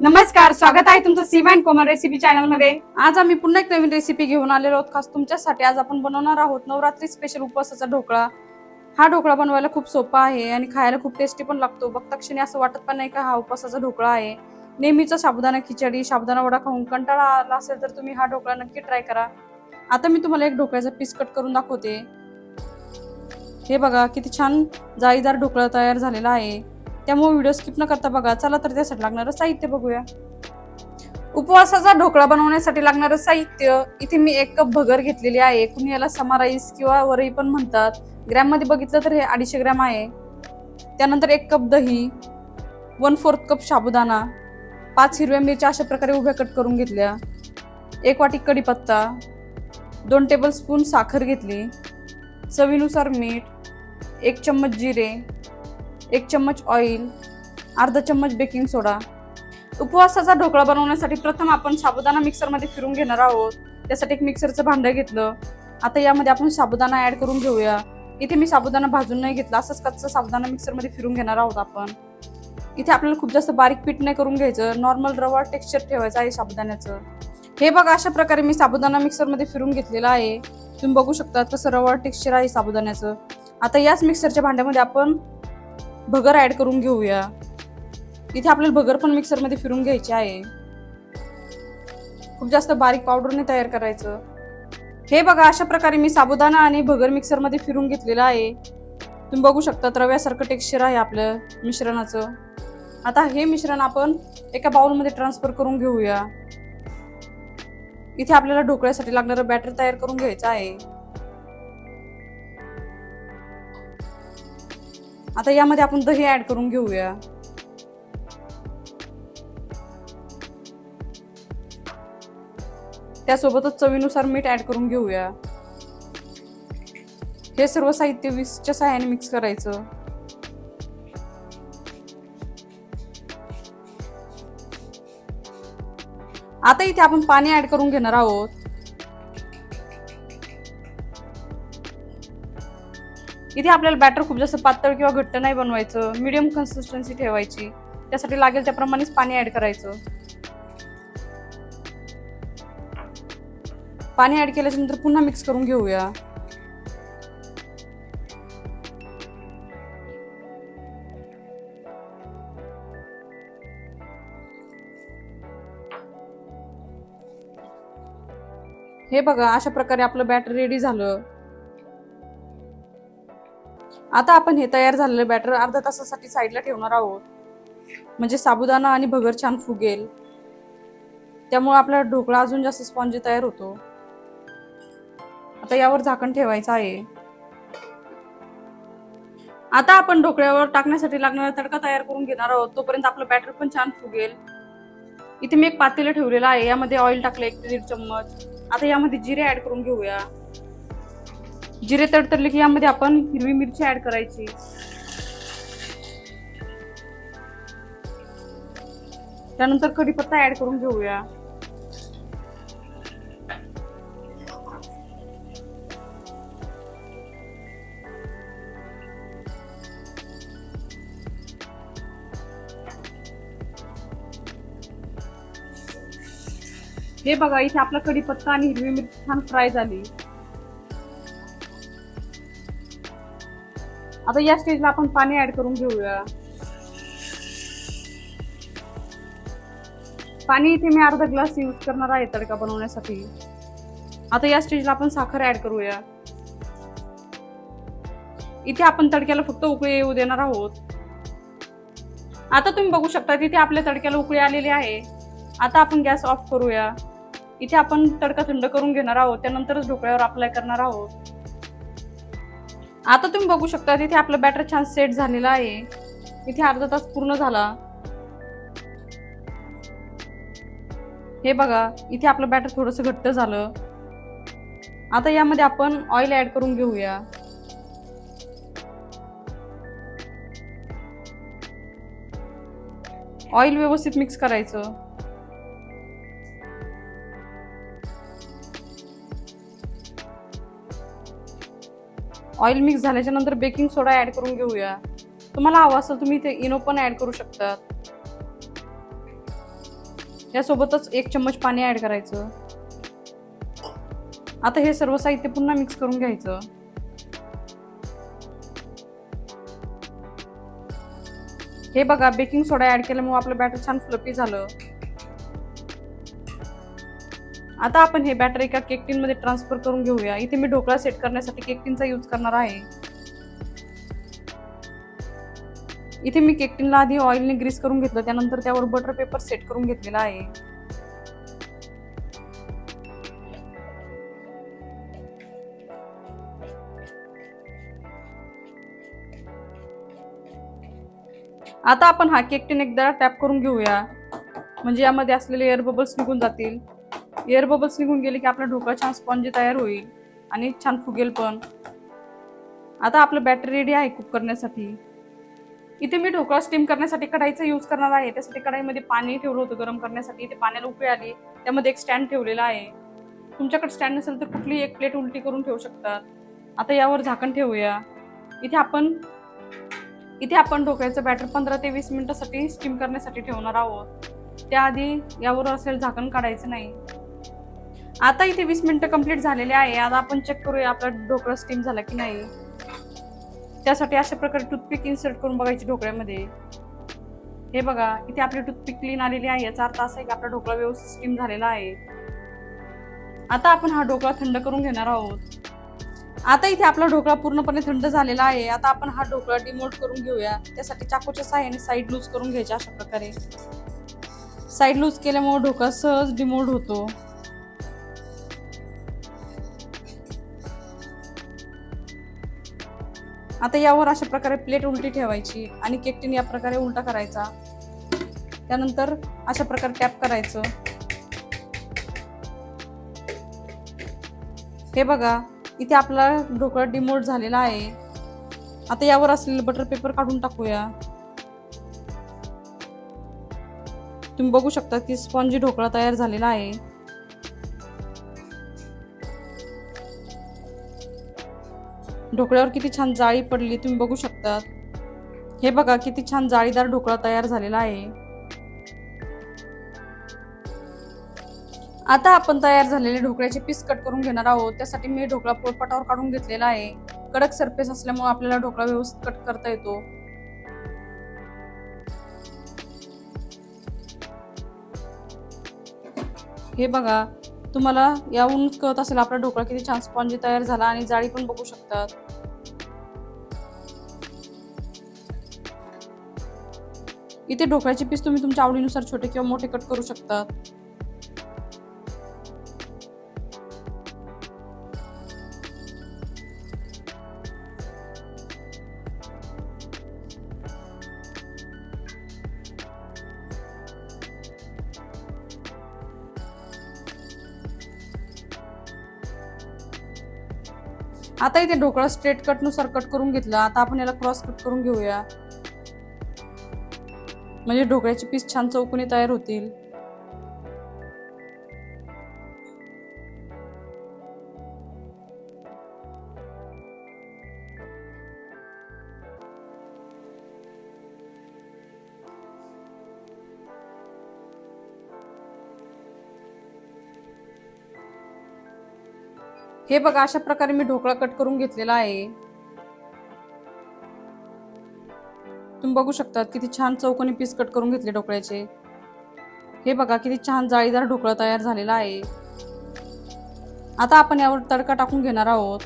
नमस्कार स्वागत आहे तुमचं सीमा अँड कोमल रेसिपी चॅनलमध्ये आज आम्ही पुन्हा एक नवीन रेसिपी घेऊन आलेलो आहोत. खास तुमच्यासाठी आज आपण बनवणार आहोत नवरात्री स्पेशल उपवासाचा ढोकळा. हा ढोकळा बनवायला खूप सोपा आहे आणि खायला खूप टेस्टी पण लागतो. बघता क्षणी असं वाटत पण नाही का हा उपवासाचा ढोकळा आहे. नेहमीचा साबुदाणा खिचडी साबुदाणा वडा खाऊन कंटाळा आला असेल तर तुम्ही हा ढोकळा नक्की ट्राय करा. आता मी तुम्हाला एक ढोकळ्याचा पीस कट करून दाखवते. हे बघा किती छान जाळीदार ढोकळा तयार झालेला आहे. त्यामुळे व्हिडिओ स्किप न करता बघा. चला तर त्यासाठी लागणारं साहित्य बघूया. उपवासाचा ढोकळा बनवण्यासाठी लागणारं साहित्य. इथे मी एक कप भगर घेतलेली आहे. कुणी याला समा राईस किंवा वरई पण म्हणतात. ग्रॅममध्ये बघितलं तर हे अडीचशे ग्रॅम आहे. त्यानंतर एक कप दही वन फोर्थ कप साबुदाणा पाच हिरव्या मिरच्या अशा प्रकारे उभ्या कट करून घेतल्या. एक वाटी कढीपत्ता दोन टेबलस्पून साखर घेतली. चवीनुसार मीठ एक चम्मच जिरे एक चम्मच ऑइल अर्धा चम्मच बेकिंग सोडा उपवासाचा ढोकळा बनवण्यासाठी प्रथम आपण साबुदाणा मिक्सरमध्ये फिरून घेणार आहोत. त्यासाठी एक मिक्सरचं भांडं घेतलं. आता यामध्ये आपण साबुदाणा ॲड करून घेऊया. इथे मी साबुदाणा भाजून नाही घेतला. असंच कच्चा साबुदाणा मिक्सरमध्ये फिरून घेणार आहोत आपण. इथे आपल्याला खूप जास्त बारीक पीठ नाही करून घ्यायचं. नॉर्मल रवा टेक्स्चर ठेवायचं आहे साबुदाण्याचं. हे बघा अशा प्रकारे मी साबुदाणा मिक्सरमध्ये फिरून घेतलेला आहे. तुम्ही बघू शकता कसं रवा टेक्स्चर आहे साबुदाण्याचं. आता याच मिक्सरच्या भांड्यामध्ये आपण भगर ॲड करून घेऊया. इथे आपल्याला भगर पण मिक्सरमध्ये फिरून घ्यायची आहे. खूप जास्त बारीक पावडरने तयार करायचं. हे बघा अशा प्रकारे मी साबुदाणा आणि भगर मिक्सरमध्ये फिरून घेतलेलं आहे. तुम्ही बघू शकता रव्यासारखं टेक्स्चर आहे आपलं मिश्रणाचं. आता हे मिश्रण आपण एका बाउलमध्ये ट्रान्सफर करून घेऊया. इथे आपल्याला ढोकळ्यासाठी लागणारं बॅटर तयार करून घ्यायचं आहे. आता यामध्ये आपण दही ऍड करून घेऊया. त्यासोबतच चवीनुसार मीठ ऍड करून घेऊया. हे सर्व साहित्य वीसच्या सहाय्याने मिक्स करायचं. आता इथे आपण पाणी ऍड करून घेणार आहोत. इथे आपल्याला बॅटर खूप जास्त पातळ किंवा घट्ट नाही बनवायचं. मीडियम कन्सिस्टन्सी ठेवायची. त्यासाठी लागेल त्याप्रमाणेच पाणी ऍड करायचं. पाणी ऍड केल्याच्यानंतर पुन्हा मिक्स करून घेऊया. हे बघा अशा प्रकारे आपलं बॅटर रेडी झालं. आता आपण हे तयार झालेलं बॅटर अर्धा तासासाठी साईडला ठेवणार आहोत. म्हणजे साबुदाणा आणि भगर छान फुगेल. त्यामुळे आपला ढोकळा अजून जास्त स्पॉन्जी तयार होतो. आता यावर झाकण ठेवायचं आहे. आता आपण ढोकळ्यावर टाकण्यासाठी लागणारा तडका तयार करून घेणार आहोत. तोपर्यंत आपलं बॅटर पण छान फुगेल. इथे मी एक पातेलं ठेवलेलं आहे. यामध्ये ऑइल टाकलं एक दीड चम्मच. आता यामध्ये जिरे ऍड करून घेऊया. जिरे तडतडले की यामध्ये आपण हिरवी मिरची ऍड करायची. त्यानंतर कढीपत्ता ऍड करून घेऊया. हे बघा इथे आपला कढीपत्ता आणि हिरवी मिरची छान फ्राय झाली. आता या स्टेजला आपण पाणी ऍड करून घेऊया. पाणी इथे मी अर्धा ग्लास यूज करणार आहे तडका बनवण्यासाठी. आता या स्टेजला आपण साखर ऍड करूया. इथे आपण तडक्याला फक्त उकळी येऊ देणार आहोत. आता तुम्ही बघू शकता तिथे आपल्या तडक्याला उकळी आलेली आहे. आता आपण गॅस ऑफ करूया. इथे आपण तडका थंड करून घेणार आहोत. त्यानंतरच ढोकळ्यावर अप्लाय करणार आहोत. आता तुम्ही बघू शकता तिथे आपलं बॅटर छान सेट झालेलं आहे. इथे अर्धा तास पूर्ण झाला. हे बघा इथे आपलं बॅटर थोडंसं घट्ट झालं. आता यामध्ये आपण ऑइल ऍड करून घेऊया. ऑइल व्यवस्थित मिक्स करायचं. ऑइल मिक्स झाल्याच्यानंतर बेकिंग सोडा ऍड करून घेऊया. तुम्हाला हवा असेल तुम्ही इथे इनो पण ऍड करू शकतात यासोबतच एक चम्मच पाणी ऍड करायचं. आता हे सर्व साहित्य पुन्हा मिक्स करून घ्यायचं. हे बघा बेकिंग सोडा ऍड केल्यामुळे आपलं बॅटर छान फ्लपी झालं. आता आपण हे बॅटर एका केक टीन मध्ये ट्रान्सफर करून घेऊया. इथे मी ढोकळा सेट करण्यासाठी केक टीनचा यूज करणार आहे. इथे मी केक टीनला आधी ऑइलने ग्रीस करून घेतलं. त्यानंतर त्यावर बटर पेपर सेट करून घेतलेला आहे. आता आपण हा केक टीन एकदा टॅप करून घेऊया. म्हणजे यामध्ये असलेले एअर बबल्स निघून जातील. एअर बबल्स निघून गेले की आपला ढोकळा छान स्पॉन्जी तयार होईल आणि छान फुगेल पण. आता आपलं बॅटर रेडी आहे कुक करण्यासाठी. इथे मी ढोकळा स्टीम करण्यासाठी कढाईचा यूज करणार आहे. त्यासाठी कढाईमध्ये पाणी ठेवलं होतं गरम करण्यासाठी. इथे पाण्याला उकळी आली. त्यामध्ये एक स्टँड ठेवलेला आहे. तुमच्याकडे स्टँड नसेल तर कुठली एक प्लेट उलटी करून ठेवू शकतात. आता यावर झाकण ठेवूया. इथे आपण इथे आपण ढोकळ्याचं बॅटर पंधरा ते वीस मिनिटासाठी स्टीम करण्यासाठी ठेवणार आहोत. त्याआधी यावर असेल झाकण काढायचं नाही. आता इथे वीस मिनिटं कंप्लीट झालेले आहे. आता आपण चेक करूया आपला ढोकळा स्टीम झाला की नाही. त्यासाठी अशा प्रकारे टूथपिक इन्सर्ट करून बघायची ढोकळ्यामध्ये. हे बघा इथे आपली टूथपिक क्लीन आलेली आहे. याचा अर्थ असा आहे की आपला ढोकळा व्यवस्थित स्टीम झालेला आहे. आता आपण हा ढोकळा थंड करून घेणार आहोत. आता इथे आपला ढोकळा पूर्णपणे थंड झालेला आहे. आता आपण हा ढोकळा डिमोट करून घेऊया. त्यासाठी चाकूच्या सहाय्याने साईड लूज करून घ्यायच्या अशा प्रकारे. साईड लूज केल्यामुळे ढोकळा सहज डिमोल्ड होतो. आता यावर अशा प्रकारे प्लेट उलटी ठेवायची आणि केकटीन या प्रकारे उलटा करायचा. त्यानंतर अशा प्रकारे टॅप करायचं. हे बघा इथे आपला ढोकळा डिमोट झालेला आहे. आता यावर असलेलं बटर पेपर काढून टाकूया. तुम्ही बघू शकता की स्पॉन्जी ढोकळा तयार झालेला आहे. ढोकळ्यावर किती छान जाळी पडली तुम्ही बघू शकतात. हे बघा किती छान जाळीदार ढोकळा तयार झालेला आहे. आता आपण तयार झालेले ढोकळ्याचे पीस कट करून घेणार आहोत. त्यासाठी मी ढोकळा पोळपाटावर काढून घेतलेला आहे. कडक सरफेस असल्यामुळे आपल्याला ढोकळा व्यवस्थित कट करता येतो. हे बघा तुम्हाला याहूनच कळत असेल आपला ढोकळा किती छान स्पॉन्जी तयार झाला आणि जाळी पण बघू शकतात. इथे ढोकळ्याचे पीस तुम्ही तुमच्या आवडीनुसार छोटे किंवा मोठे कट करू शकतात. आता इथे ढोकळा स्ट्रेट कटनुसार कट करून घेतला. आता आपण याला क्रॉस कट करून घेऊया. म्हणजे ढोकळ्याचे पीस छान चौकोनी तयार होतील. हे बघा अशा प्रकारे मी ढोकळा कट करून घेतलेला आहे. तुम्ही बघू शकतात किती छान चौकोनी पीस कट करून घेतले ढोकळ्याचे. हे बघा किती छान जाळीदार ढोकळा तयार झालेला आहे. आता आपण यावर तडका टाकून घेणार आहोत.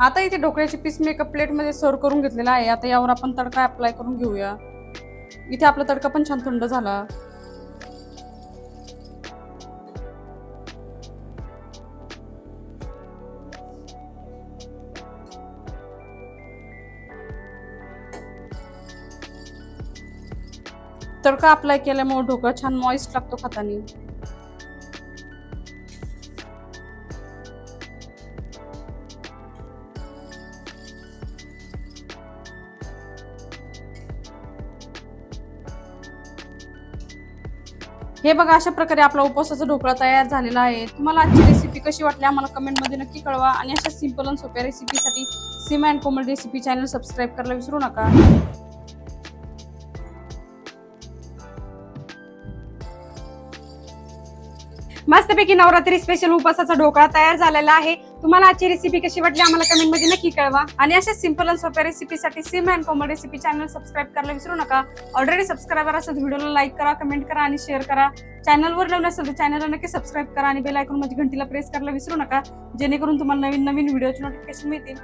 आता इथे ढोकळ्याचे पीस मी एका प्लेटमध्ये सर्व करून घेतलेला आहे. आता यावर आपण तडका अप्लाय करून घेऊया. इथे आपला तडका पण छान थंड झाला. तडका अप्लाय केल्यामुळे ढोकळा छान मॉइस्ट लागतो खातानी. हे बघा अशा प्रकारे आपला उपवासाचा ढोकळा तयार झालेला आहे. तुम्हाला आजची रेसिपी कशी वाटली आम्हाला कमेंटमध्ये नक्की कळवा. आणि अशा सिंपल आणि सोप्या रेसिपीसाठी Sim and Komal recipe channel subscribe करायला विसरू नका. मस्तपैकी नवरात्री स्पेशल उपासाचा ढोकळा तयार झालेला आहे. तुम्हाला आजची रेसिपी कशी वाटली आम्हाला कमेंटमध्ये नक्की कळवा. आणि अशा सिंपल आणि सोप्या रेसिपीसाठी Sim and Komal recipe channel subscribe करायला विसरू नका. ऑलरेडी सबस्क्रायबर असेल व्हिडिओला लाईक करा कमेंट करा आणि शेअर करा. चॅनलवर नवीन असेल तर चॅनलला नक्की सबस्क्राईब करा आणि बेल आयकॉनमध्ये घंटीला प्रेस करायला विसरू नका. जेणेकरून तुम्हाला नवीन नवीन व्हिडिओचे नोटिफिकेशन मिळतील.